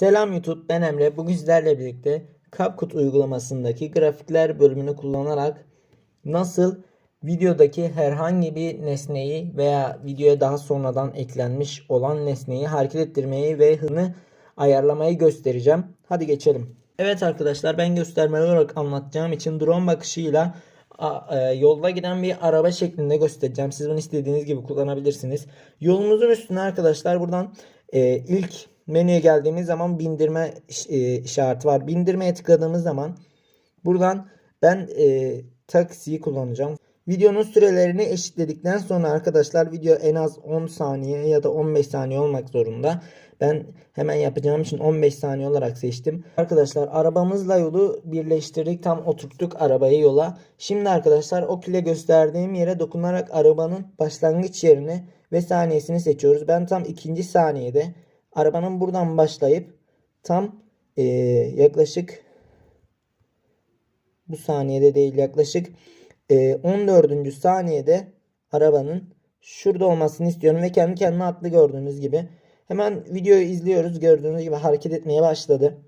Selam YouTube ben Emre. Bugün sizlerle birlikte CapCut uygulamasındaki grafikler bölümünü kullanarak nasıl videodaki herhangi bir nesneyi veya videoya daha sonradan eklenmiş olan nesneyi hareket ettirmeyi ve hızını ayarlamayı göstereceğim. Hadi geçelim. Evet arkadaşlar ben göstermeli olarak anlatacağım için drone bakışıyla e, yolda giden bir araba şeklinde göstereceğim. Siz bunu istediğiniz gibi kullanabilirsiniz. Yolumuzun üstüne arkadaşlar buradan e, ilk menüye geldiğimiz zaman bindirme e, işareti var. Bindirmeye tıkladığımız zaman buradan ben e, taksiyi kullanacağım. Videonun sürelerini eşitledikten sonra arkadaşlar video en az 10 saniye ya da 15 saniye olmak zorunda. Ben hemen yapacağım için 15 saniye olarak seçtim. Arkadaşlar arabamızla yolu birleştirdik. Tam oturttuk arabayı yola. Şimdi arkadaşlar ok ile gösterdiğim yere dokunarak arabanın başlangıç yerini ve saniyesini seçiyoruz. Ben tam ikinci saniyede arabanın buradan başlayıp tam eee, yaklaşık bu saniyede değil yaklaşık e, 14. saniyede arabanın şurada olmasını istiyorum ve kendi kendine atlı gördüğünüz gibi. Hemen videoyu izliyoruz. Gördüğünüz gibi hareket etmeye başladı.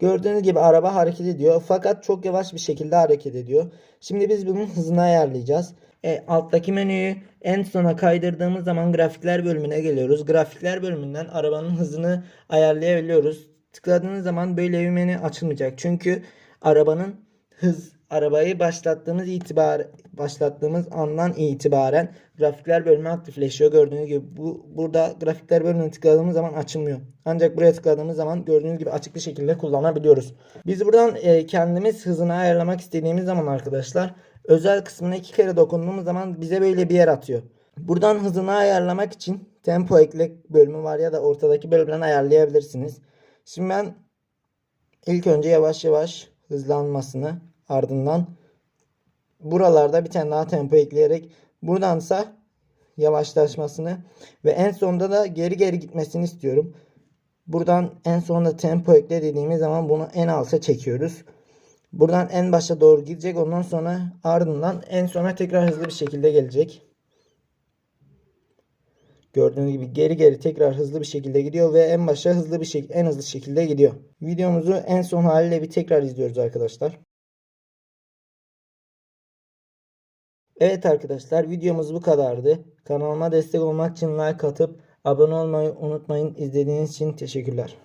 Gördüğünüz gibi araba hareket ediyor. Fakat çok yavaş bir şekilde hareket ediyor. Şimdi biz bunun hızını ayarlayacağız. E, alttaki menüyü en sona kaydırdığımız zaman grafikler bölümüne geliyoruz. Grafikler bölümünden arabanın hızını ayarlayabiliyoruz. Tıkladığınız zaman böyle bir menü açılmayacak. Çünkü arabanın hız arabayı başlattığımız itibar başlattığımız andan itibaren grafikler bölümü aktifleşiyor. Gördüğünüz gibi bu burada grafikler bölümüne tıkladığımız zaman açılmıyor. Ancak buraya tıkladığımız zaman gördüğünüz gibi açık bir şekilde kullanabiliyoruz. Biz buradan e, kendimiz hızını ayarlamak istediğimiz zaman arkadaşlar özel kısmına iki kere dokunduğumuz zaman bize böyle bir yer atıyor. Buradan hızını ayarlamak için tempo ekle bölümü var ya da ortadaki bölümden ayarlayabilirsiniz. Şimdi ben ilk önce yavaş yavaş hızlanmasını ardından buralarda bir tane daha tempo ekleyerek buradansa yavaşlaşmasını ve en sonunda da geri geri gitmesini istiyorum. Buradan en sonunda tempo ekle dediğimiz zaman bunu en alta çekiyoruz. Buradan en başa doğru gidecek. Ondan sonra ardından en sona tekrar hızlı bir şekilde gelecek. Gördüğünüz gibi geri geri tekrar hızlı bir şekilde gidiyor ve en başa hızlı bir şekilde en hızlı şekilde gidiyor. Videomuzu en son haliyle bir tekrar izliyoruz arkadaşlar. Evet arkadaşlar videomuz bu kadardı. Kanalıma destek olmak için like atıp abone olmayı unutmayın. İzlediğiniz için teşekkürler.